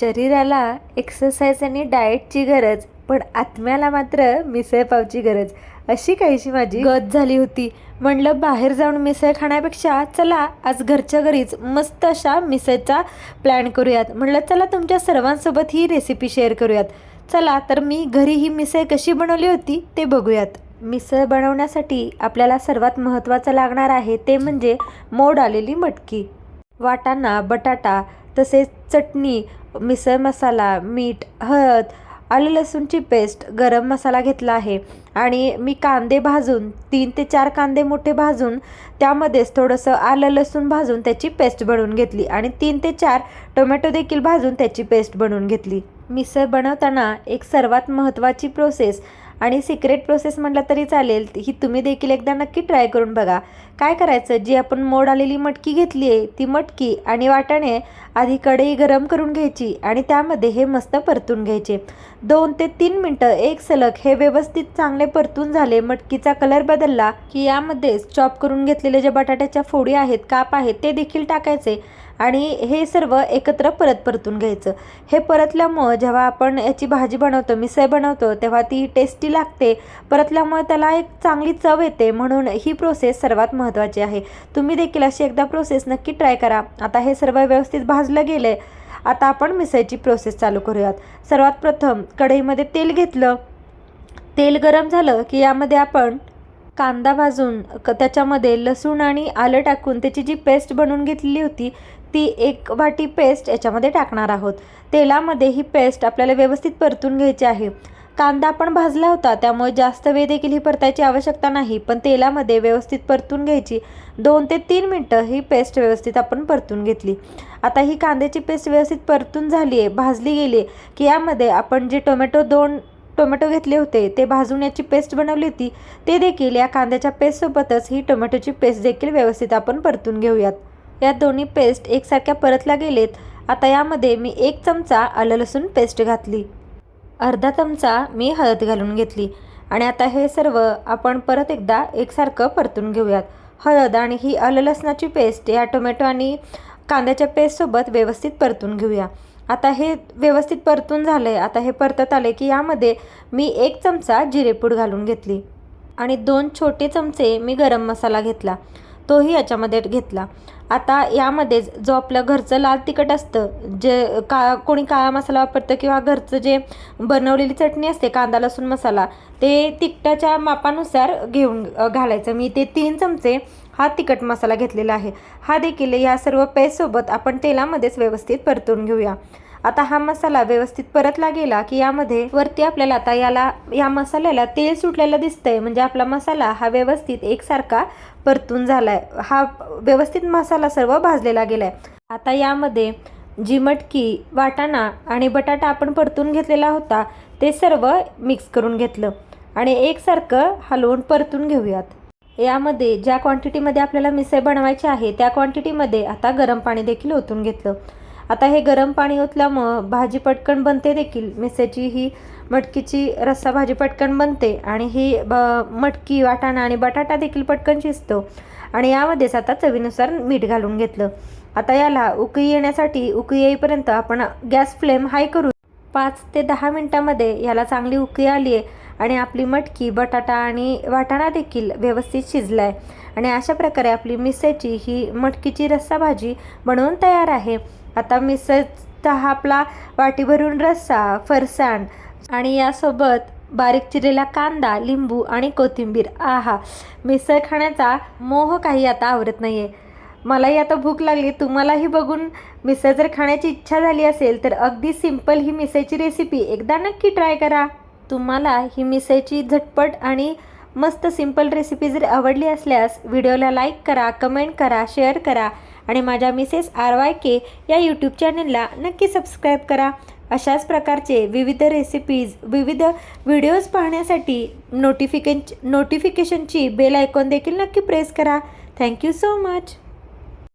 शरीराला एक्सरसाइज आणि डाएटची गरज पण आत्म्याला मात्र मिसळपावची गरज. अशी काहीशी माझी गत झाली होती. म्हणलं बाहेर जाऊन मिसळ खाण्यापेक्षा चला आज घरच्या घरीच मस्त अशा मिसळचा प्लॅन करूयात. म्हणलं चला तुमच्या सर्वांसोबत ही रेसिपी शेअर करूयात. चला तर मी घरी ही मिसळ कशी बनवली होती ते बघूयात. मिसळ बनवण्यासाठी आपल्याला सर्वात महत्त्वाचं लागणार आहे ते म्हणजे मोड आलेली मटकी. वाटाणा बटाटा तसेच चटणी मिसळ मसाला मीठ हळद आलं लसूणची पेस्ट गरम मसाला घेतला आहे. आणि मी कांदे भाजून तीन ते चार कांदे मोठे भाजून त्यामध्येच थोडंसं आलं लसूण भाजून त्याची पेस्ट बनवून घेतली. आणि तीन ते चार टोमॅटो देखील भाजून त्याची पेस्ट बनवून घेतली. मिसळ बनवताना एक सर्वात महत्त्वाची प्रोसेस आणि सिक्रेट प्रोसेस म्हटलं तरी चालेल ही तुम्ही देखील एकदा नक्की ट्राय करून बघा. काय करायचं? जी आपण मोड आलेली मटकी घेतली आहे ती मटकी आणि वाटाणे आधी कढई गरम करून घ्यायची आणि त्यामध्ये हे मस्त परतून घ्यायचे. दोन ते तीन मिनटं एक सलग हे व्यवस्थित चांगले परतून झाले मटकीचा कलर बदलला की यामध्येच चॉप करून घेतलेले जे बटाट्याच्या फोडी आहेत काप आहेत ते देखील टाकायचे आणि हे सर्व एकत्र परत परतून घ्यायचं. हे परतल्यामुळं जेव्हा आपण याची भाजी बनवतो मिसळ बनवतो तेव्हा ती टेस्टी लागते. परतल्यामुळे त्याला एक चांगली चव येते म्हणून ही प्रोसेस सर्वात महत्त्वाची आहे. तुम्ही देखील अशी एकदा प्रोसेस नक्की ट्राय करा. आता हे सर्व व्यवस्थित भाजलं गेलं आहे आता आपण मिसळची प्रोसेस चालू करूयात. सर्वात प्रथम कढईमध्ये तेल घेतलं. तेल गरम झालं की यामध्ये आपण कांदा भाजून क त्याच्यामध्ये लसूण आणि आलं टाकून त्याची जी पेस्ट बनवून घेतलेली होती ती एक वाटी पेस्ट याच्यामध्ये टाकणार आहोत. तेलामध्ये ही पेस्ट आपल्याला व्यवस्थित परतून घ्यायची आहे. कांदा आपण भाजला होता त्यामुळे जास्त वेळ देखील ही परतायची आवश्यकता नाही पण तेलामध्ये व्यवस्थित परतून घ्यायची. दोन ते तीन मिनटं ही पेस्ट व्यवस्थित आपण परतून घेतली. आता ही कांद्याची पेस्ट व्यवस्थित परतून झाली आहे भाजली गेली आहे की यामध्ये आपण जे टोमॅटो दोन टोमॅटो घेतले होते ते भाजून याची पेस्ट बनवली होती ते देखील या कांद्याच्या पेस्टसोबतच ही टोमॅटोची पेस्ट देखील व्यवस्थित आपण परतून घेऊयात. या दोन्ही पेस्ट एकसारख्या परतल्या गेलेत. आता यामध्ये मी एक चमचा आलं लसूण पेस्ट घातली. अर्धा चमचा मी हळद घालून घेतली. आणि आता हे सर्व आपण परत एकदा एकसारखं परतून घेऊयात. हळद आणि ही आलं लसणाची पेस्ट या टोमॅटो आणि कांद्याच्या पेस्टसोबत व्यवस्थित परतून घेऊया. आता हे व्यवस्थित परतून झालं आहे आता हे परतत आले की यामध्ये मी एक चमचा जिरेपूड घालून घेतली. आणि दोन छोटे चमचे मी गरम मसाला घेतला. तोही याच्यामध्ये घेतला. आता यामध्येच जो आपलं घरचं लाल तिखट असतं जे का कोणी काळा मसाला वापरतं किंवा घरचं जे बनवलेली चटणी असते कांदा लसूण मसाला ते तिखटाच्या मापानुसार घेऊन घालायचं. मी ते तीन चमचे हा तिखट मसाला घेतलेला आहे. हा देखील या सर्व पेस्टसोबत आपण तेलामध्येच व्यवस्थित परतून घेऊया. आता हा मसाला व्यवस्थित परतला गेला की यामध्ये वरती आपल्याला आता याला या मसाल्याला तेल सुटलेलं दिसतंय. म्हणजे आपला मसाला हा व्यवस्थित एकसारखा परतून झालाय. हा व्यवस्थित मसाला सर्व भाजलेला गेलाय. आता यामध्ये जी मटकी वाटाणा आणि बटाटा आपण परतून घेतलेला होता. ते सर्व मिक्स करून घेतलं. आणि एकसारखं हलवून परतून घेऊयात. यामध्ये ज्या क्वांटिटीमध्ये आपल्याला मिसळ बनवायची आहे त्या क्वांटिटीमध्ये आता गरम पाणी देखील ओतून घेतलं. आता हे गरम पाणी ओतल्यामुळं भाजी पटकन बनते देखील. मिसेची ही मटकीची रस्सा भाजी पटकन बनते आणि ही ब मटकी वाटाणा आणि बटाटा देखील पटकन शिजतो. आणि यामध्येच आता चवीनुसार मीठ घालून घेतलं. आता याला उकळी येण्यासाठी उकळी येईपर्यंत आपण गॅस फ्लेम हाय करू. पाच ते दहा मिनटामध्ये याला चांगली उकळी आली आहे आणि आपली मटकी बटाटा आणि वाटाणा देखील व्यवस्थित शिजला आहे आणि अशा प्रकारे आपली मिसळची ही मटकीची रस्सा भाजी बनवून तयार आहे. आता मिसळचा हा आपला वाटी भरून रस्सा फरसाण आणि यासोबत बारीक चिरलेला कांदा लिंबू आणि कोथिंबीर. आहा मिसळ खाण्याचा मोह काही आता आवरत नाही आहे मलाही आता भूक लागली. तुम्हालाही बघून मिसळ जर खाण्याची इच्छा झाली असेल तर अगदी सिंपल ही मिसळची रेसिपी एकदा नक्की ट्राय करा. तुम्हाला ही मिसळची झटपट आणि मस्त सिंपल रेसिपी जर आवडली असल्यास व्हिडिओला लाईक करा कमेंट करा शेअर करा आणि माझ्या मिसेस आर वाय के या यूट्यूब चॅनलला नक्की सबस्क्राईब करा. अशाच प्रकारचे विविध रेसिपीज विविध व्हिडिओज पाहण्यासाठी नोटिफिकेन नोटिफिकेशनची बेल आयकॉन देखील नक्की प्रेस करा. Thank you so much